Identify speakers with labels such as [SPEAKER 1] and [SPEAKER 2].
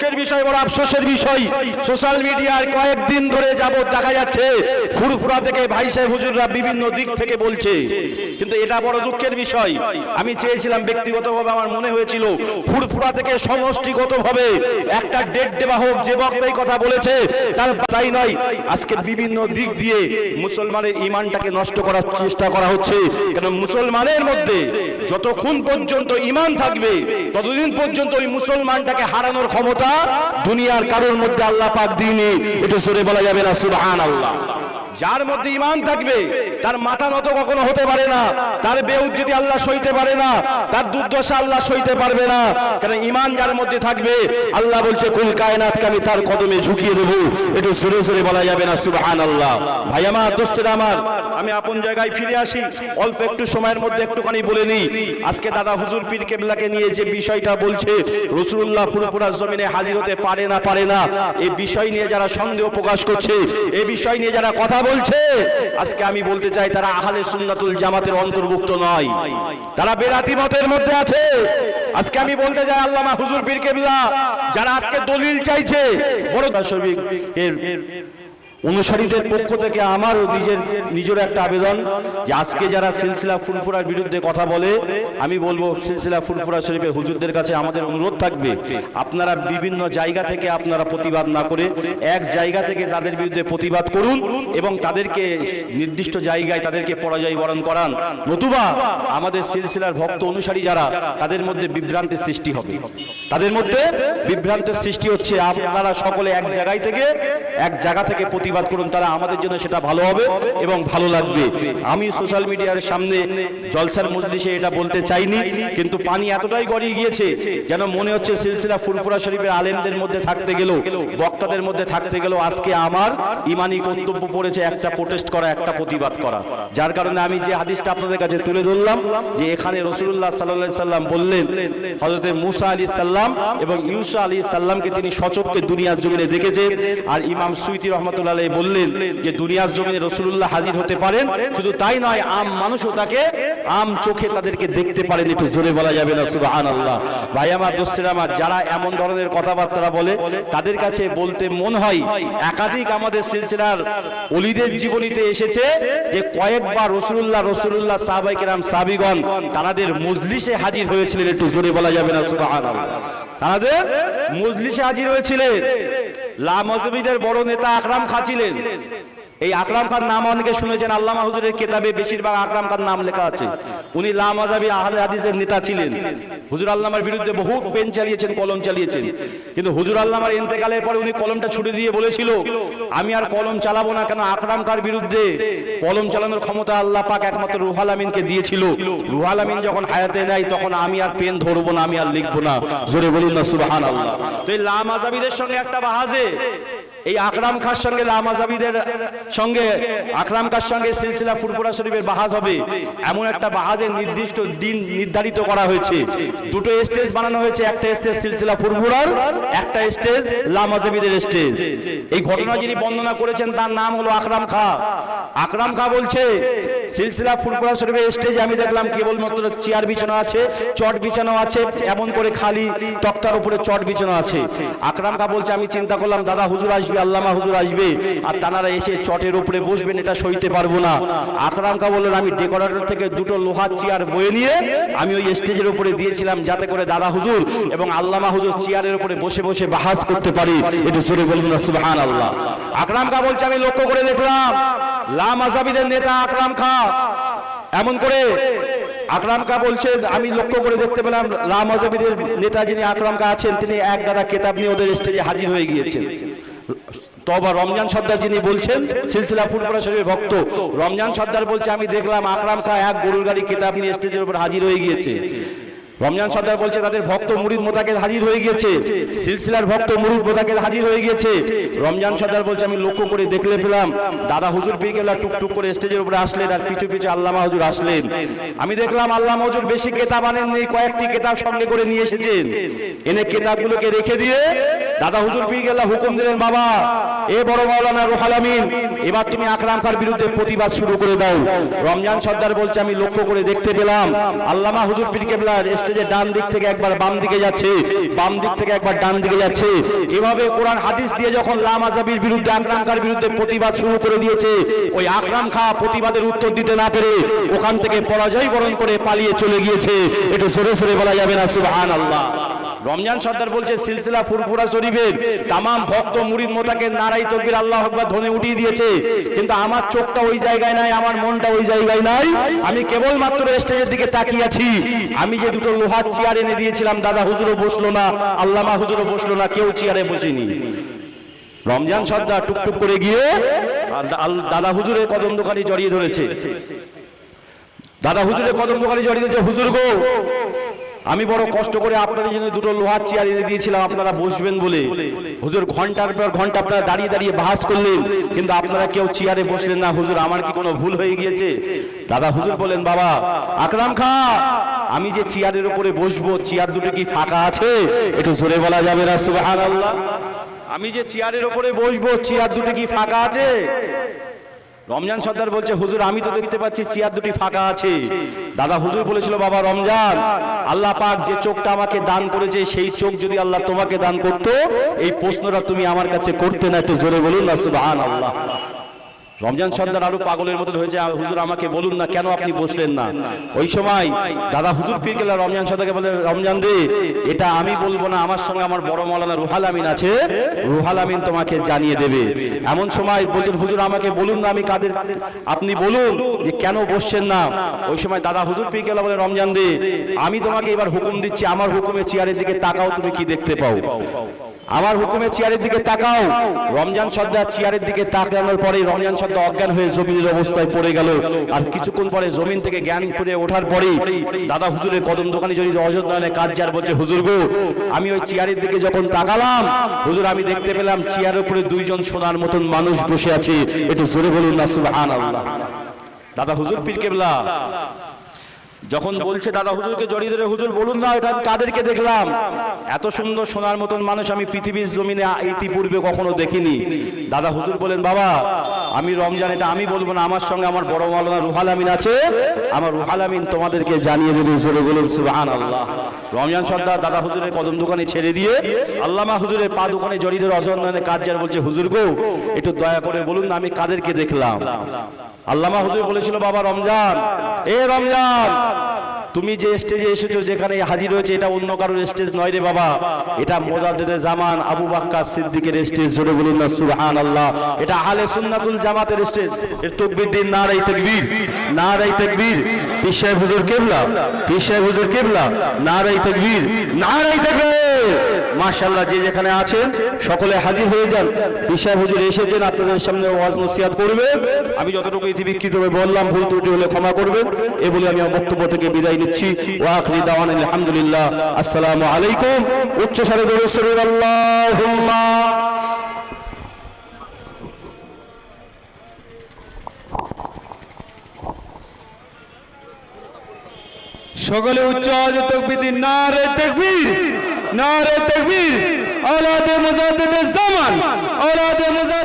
[SPEAKER 1] দুঃখের বিষয় বড় আফসোসের বিষয়। সোশ্যাল মিডিয়ার কয়েকদিন ধরে যাবত দেখা যাচ্ছে, ফুরফুরা থেকে ভাই সাহেব হুজুররা বিভিন্ন দিক থেকে বলছে। কিন্তু এটা বড় দুঃখের বিষয়। আমি চেয়েছিলাম ব্যক্তিগতভাবে আমার মনে হয়েছিল, ফুরফুরা থেকে সমষ্টিগতভাবে একটা ডেট দেওয়া হোক, যে বক্তাই কথা বলেছে, তার তাই নয়। আজকে বিভিন্ন দিক দিয়ে মুসলমানের ইমানটাকে নষ্ট করার চেষ্টা করা হচ্ছে। কেন মুসলমানের মধ্যে যতক্ষণ পর্যন্ত ইমান থাকবে, ততদিন পর্যন্ত ওই মুসলমানটাকে হারানোর ক্ষমতা দুনিয়ার কারোর মধ্যে আল্লাহ পাক দিইনি। এটা সরে বলা যাবে না? সুবহান আল্লাহ যার মধ্যে ইমান থাকবে, তার মাথা নত কখনো হতে পারে না, তার বেউদ যদি আল্লাহ সইতে পারে না, তার দুর্দশা আল্লাহ সইতে পারবে না। কারণ ইমান যার মধ্যে থাকবে, আল্লাহ বলছে, কুল কায়নাতকে আমি তার কদমে ঝুঁকিয়ে দেবো। একটু সরে সরে বলা যাবে না সুবহান আল্লাহ ভাই আমার, দোস্তের আমার, আমি আপন জায়গায় ফিরে আসি, অল্প একটু সময়ের মধ্যে একটুখানি বলে নিই। আজকে দাদা হুজুর পীর কেবলাকে নিয়ে যে বিষয়টা বলছে রসুল্লাহ পুরোপুরা জমিনে হাজির হতে পারে না পারে না এই বিষয় নিয়ে যারা সন্দেহ প্রকাশ করছে এই বিষয় নিয়ে যারা কথা বলছে, আজকে আমি বলতে চাই তারা আহলে সুন্নাতুল জামাতের অন্তর্ভুক্ত নয়। তারা বেরাতি মতের মধ্যে আছে। আজকে আমি বলতে চাই আল্লামা হুজুর পীর কেবলা, যারা আজকে দলিল চাইছে, বড় দার্শনিক এর অনুসারীদের পক্ষ থেকে আমারও নিজের নিজের একটা আবেদন যে আজকে যারা সিলসিলা ফুরফুরার বিরুদ্ধে কথা বলে, আমি বলব সিলসিলা ফুরফুরা শরীফের হুজুরদের কাছে আমাদের অনুরোধ থাকবে, আপনারা বিভিন্ন জায়গা থেকে আপনারা প্রতিবাদ না করে এক জায়গা থেকে তাদের বিরুদ্ধে প্রতিবাদ করুন এবং তাদেরকে নির্দিষ্ট জায়গায় তাদেরকে পরাজয় বরণ করান। নতুবা আমাদের সিলসিলার ভক্ত অনুসারী যারা, তাদের মধ্যে বিভ্রান্তির সৃষ্টি হবে। তাদের মধ্যে বিভ্রান্তের সৃষ্টি হচ্ছে আপনারা সকলে এক জায়গায় থেকে, এক জায়গা থেকে প্রতিবাদ করুন, তারা আমাদের জন্য সেটা ভালো হবে এবং ভালো লাগবে। আমি সোশ্যাল মিডিয়ার সামনে জলসার মজলিসে এটা বলতে চাইনি, কিন্তু পানি এতটাই গড়িয়ে গিয়েছে যেন মনে হচ্ছে সিলসিলা ফুরফুরা শরীফের আলেমদের মধ্যে থাকতে গেল, বক্তাদের মধ্যে থাকতে গেল। আজকে আমার ইমানি কর্তব্য পড়েছে একটা প্রোটেস্ট করা, একটা প্রতিবাদ করা। যার কারণে আমি যে হাদিসটা আপনাদের কাছে তুলে ধরলাম, যে এখানে রসুল্লাহ সাল্লাহ সাল্লাম বললেন হজরতে মুসা আলী সাল্লাম এবং ইউসা আলী সাল্লামকে তিনি সচককে দুনিয়ার জমিনে দেখেছেন। আর ইমাম সুইতি রহমতুল্লাহ আলাইহি বললেন যে দুনিয়ার জমিনে রসুল্লাহ হাজির হতে পারেন, শুধু তাই নয়, আম মানুষও তাকে আম চোখে তাদেরকে দেখতে পারেন, একটু জোরে বলা যাবে না সুবাহান আল্লাহ ভাই, আমার দোস্তের, আমার যারা এমন ধরনের কথাবার্তা বলে, তাদের কাছে বলতে মন হয়, একাধিক আমাদের সিলসিলার অলিদের জীবনীতে এসেছে যে কয়েকবার রসুল্লাহ রসুল্লাহ সাহাবাই কেরাম সাবিগণ তাদের মজলিসে হাজির হয়েছিলেন, একটু জোরে বলা যাবে না সুবাহান আল্লাহ তাদের মজলিসে হাজির হয়েছিলেন। লা মজবিদের বড় নেতা আকরাম খা ছিলেন। এই আকরাম খান নাম অনেকে শুনেছেন, আল্লামা হুজুরের কেতাবে বেশিরভাগ আকরাম খান নাম লেখা আছে। উনি লামাজাবি আহলে হাদিসের নেতা ছিলেন। হুজুর আল্লামার বিরুদ্ধে বহু পেন চালিয়েছেন, কলম চালিয়েছেন। কিন্তু হুজুর আল্লামার ইন্তেকালের পরে উনি কলমটা ছুটে দিয়ে বলেছিল, আমি আর কলম চালাবো না কেন? আকরাম খার বিরুদ্ধে কলম চালানোর ক্ষমতা আল্লাহ পাক একমাত্র রুহাল আমিনকে দিয়েছিল। রুহাল আমিন যখন হায়াতে নেয়, তখন আমি আর পেন ধরবো না, আমি আর লিখব না। জোরে বলুন না সুবহান আল্লাহ তো এই লা মাজাবিদের সঙ্গে একটা বাহাজে এই আকরাম খার সঙ্গে লামাজাবিদের সঙ্গে, আকরাম খার সঙ্গে সিলসিলা ফুরফুরা শরীফের বাহাজ হবে। এমন একটা বাহাজের নির্দিষ্ট দিন নির্ধারিত করা হয়েছে। দুটো স্টেজ বানানো হয়েছে, একটা স্টেজ সিলসিলা ফুরফুরার, একটা স্টেজ লামাজাবিদের স্টেজ। এই ঘটনা যিনি বর্ণনা করেছেন, তার নাম হলো আকরাম খা। আকরাম খা বলছে, সিলসিলা ফুরফুরা শরীফের স্টেজে আমি দেখলাম কেবলমাত্র চেয়ার বিছানো আছে, চট বিছানো আছে, এমন করে খালি তক্তার উপরে চট বিছানো আছে। আকরাম খা বলছে, আমি চিন্তা করলাম, দাদা হুজুর আসবে আল্লামা হুজুর আসবে, আর তানারা এসে চটের উপরে বসবেন, এটা সইতে পারব না। আকরাম খা বললেন, আমি ডেকোরেটর থেকে দুটো লোহার চেয়ার বয়ে নিয়ে আমি ওই স্টেজের উপরে দিয়েছিলাম, যাতে করে দাদা হুজুর এবং আল্লামা হুজুর চেয়ারের উপরে বসে বসে বাহাস করতে পারি। একটু জোরে বলুন সুবহান আল্লাহ আকরাম খা বলছে, আমি লক্ষ্য করে দেখলাম, লা মাজাবিদের নেতা আকরাম খা এমন করে আকরাম কা বলছে, আমি লক্ষ্য করে দেখতে পেলাম, লা মাজাবিদের নেতা যিনি আকরাম কা আছেন, তিনি এক দাদা কেতাব নিয়ে ওদের স্টেজে হাজির হয়ে গিয়েছেন। তবা রমজান সর্দার যিনি বলছেন, সিলসিলা ফুলপুরা শরীফের ভক্ত, রমজান সর্দার বলছে, আমি দেখলাম আকরাম খা এক গরুর গাড়ি কেতাব নিয়ে স্টেজের উপর হাজির হয়ে গিয়েছে। রমজান সর্দার বলছে তাদের ভক্ত মুরিদ মোতাকে হাজির হয়ে গেছে সিলসিলার ভক্ত মুরিদ মোতাকে হাজির হয়ে গেছে রমজান সর্দার বলছে, আমি লক্ষ্য করে দেখলে পেলাম, দাদা হুজুর পীর কেবলা টুকটুক করে স্টেজের উপরে আসলেন আর পিছু পিছু আল্লামা হুজুর আসলেন। আমি দেখলাম আল্লামা হুজুর বেশি কেতাব আনেননি, কয়েকটি কেতাব সঙ্গে করে নিয়ে এসেছেন। এনে কেতাবগুলোকে রেখে দিয়ে দাদা হুজুর পেয়ে গেলা হুকুম দিলেন, বাবা, এ বড় মাওলানা রুহাল আমিন, এবার তুমি আকরাম খার বিরুদ্ধে প্রতিবাদ শুরু করে দাও। রমজান সর্দার বলছে, আমি লক্ষ্য করে দেখতে পেলাম, আল্লামা হুজুর পীর কেবলা যে ডান দিক থেকে একবার বাম দিকে যাচ্ছে, বাম দিক থেকে একবার ডান দিকে যাচ্ছে। এভাবে কোরআন হাদিস দিয়ে যখন লাম আজাবির বিরুদ্ধে আকরাম খার বিরুদ্ধে প্রতিবাদ শুরু করে দিয়েছে, ওই আকরাম খা প্রতিবাদের উত্তর দিতে না পেরে ওখান থেকে পরাজয় বরণ করে পালিয়ে চলে গিয়েছে। এটা সরে সরে বলা যাবে না সুবহান আল্লাহ রমজান সর্দার বলছে, সিলসিলা ফুরফুরা শরীফের তামাম ভক্ত মুরিদ মোতাকে নারাই তকবির আল্লাহ আকবার ধ্বনি উঠিয়ে দিয়েছে। কিন্তু আমার চোখটা ওই জায়গায় নাই, আমার মনটা ওই জায়গায় নাই। আমি কেবল মাত্র স্টেজের দিকে তাকিয়ে আছি। আমি যে দুটো লোহার চেয়ার এনে দিয়েছিলাম, দাদা হুজুরও বসল না, আল্লামা হুজুরও বসল না, কেউ চেয়ারে বসেনি। রমজান সর্দার টুকটুক করে গিয়ে দাদা হুজুরের কদম দোকানে জড়িয়ে ধরেছে। দাদা হুজুরের কদম দোকানে জড়িয়ে ধরেছে, হুজুর গো আমি বড় কষ্ট করে আপনাদের জন্য দুটো লোহার চেয়ার এনে দিয়েছিলাম, আপনারা বসবেন বলে। হুজুর, ঘণ্টার পর ঘণ্টা আপনারা দাঁড়িয়ে দাঁড়িয়ে বাহাস করলেন, কিন্তু আপনারা কেউ চেয়ারে বসলেন না। হুজুর, আমার কি কোনো ভুল হয়ে গিয়েছে? দাদা হুজুর বলেন বাবা, আকরাম খা, আমি যে চেয়ারের উপরে বসবো চেয়ার দুটো কি ফাঁকা আছে? একটু জোরে বলা যাবে না, সুবহানাল্লাহ? আমি যে চেয়ারের উপরে বসবো চেয়ার দুটো কি ফাঁকা আছে? রমজান সর্দার বলছে, হুজুর, আমি তো দেখতে পাচ্ছি চেয়ার দুটি ফাঁকা আছে। দাদা হুজুর বলেছিল, বাবা, রমজান, আল্লাহ পাক যে চোখটা আমাকে দান করেছে, সেই চোখ যদি আল্লাহ তোমাকে দান করতো, এই প্রশ্নটা তুমি আমার কাছে করতে না, একটু জোরে বলুন না সুবাহ আল্লাহ রমজান সর্দার আরও পাগলের মতন হয়েছে হুজুর আমাকে বলুন না কেন আপনি বসলেন না? ওই সময় দাদা হুজুর পীর গেল রমজান সর্দারকে বলে রমজান রে এটা আমি বলব না আমার সঙ্গে আমার বড় মৌলানা রুহাল আমিন আছে রুহাল আমিন তোমাকে জানিয়ে দেবে। এমন সময় বলছেন হুজুর আমাকে বলুন না আমি কাদের আপনি বলুন যে কেন বসছেন না? ওই সময় দাদা হুজুর পীর গেল বলে রমজান রে আমি তোমাকে এবার হুকুম দিচ্ছি আমার হুকুমে চেয়ারের দিকে তাকাও তুমি কি দেখতে পাও। আমার হুকুমে চেয়ারের দিকে তাকাও। রমজান সর্দার চেয়ারের দিকে তাকানোর পরে রমজান সর্দার অজ্ঞান হয়ে জমিনের অবস্থায় পড়ে গেল। আর কিছুক্ষণ পরে জমিন থেকে জ্ঞান করে ওঠার পরেই দাদা হুজুরের কদম দোকানে যদি অযোধ্যা কাজ যার বলছে, হুজুর গো, আমি ওই চেয়ারের দিকে যখন তাকালাম, হুজুর, আমি দেখতে পেলাম চেয়ারের উপরে দুইজন সোনার মতন মানুষ বসে আছে। একটু জোরে বলুন না, সুবহানাল্লাহ। দাদা হুজুর, পীর কেবলা। যখন বলছে, দাদা হুজুরকে জড়িয়ে ধরে হুজুর, বলুন না, এটা আমি কাদেরকে দেখলাম। এত সুন্দর সোনার মতন মানুষ আমি পৃথিবীর জমিনে ইতিপূর্বে কখনো দেখিনি। দাদা হুজুর বলেন, বাবা, আমি রমজান, এটা আমি বলব না, আমার সঙ্গে আমার বড় মালনা রুহাল আমিন আছে। আমার রুহাল আমিন তোমাদেরকে জানিয়ে দেবে, জোরে বলুন সুবহান আল্লাহ রমজান সর্দার দাদা হুজুরের কদম দোকানে ছেড়ে দিয়ে আল্লামা হুজুরের পা দোকানে জড়িয়ে ধরে অজন্যনে কাজ যার বলছে, হুজুর গো, একটু দয়া করে বলুন না, আমি কাদেরকে দেখলাম। আল্লামা হুজুর বলেছিল, বাবা রমজান, এ রমজান, তুমি যে স্টেজে এসেছ যেখানে হাজির হয়েছে, এটা অন্য কারোর স্টেজ নয় রে বাবা। এটা মোজাদ্দেদে জামান, আবু বাক্কা সিদ্দিকের স্টেজ জোরে বলুন না সুবহান আল্লাহ এটা আহলে সুন্নাতুল জামাতের স্টেজের তকবীর দিন, নারাই তাকবীর নারাই তাকবীর। পীর সাহেব হুজুর কেবলা, পীর সাহেব হুজুর কেবলা, নারাই তাকবীর নারাই তাকবীর। মাশাআল্লাহ, যে যেখানে আছেন, সকলে হাজির হয়ে যান। সাহেব হুজুর এসেছেন, আপনাদের সামনে ওয়াজ নসিহত করবে। আমি যতটুকু ইতিবিক্ষিত হয়ে বললাম, ভুল ত্রুটি হলে ক্ষমা করবেন। এ বলে আমি আমার বক্তব্য থেকে বিদায় নিচ্ছি। ওয়া আখরি দাওয়ান আলহামদুলিল্লাহ। আসসালামু আলাইকুম। উচ্চ স্বরে দরুদ আল্লাহুম্মা।
[SPEAKER 2] সকলে উচ্চ তকবীর দিন, নারে তাকবীর। নারে তাকবীর আওলাদে মুজাদ্দিদ জামান আওলাদে মুজাদ্দিদ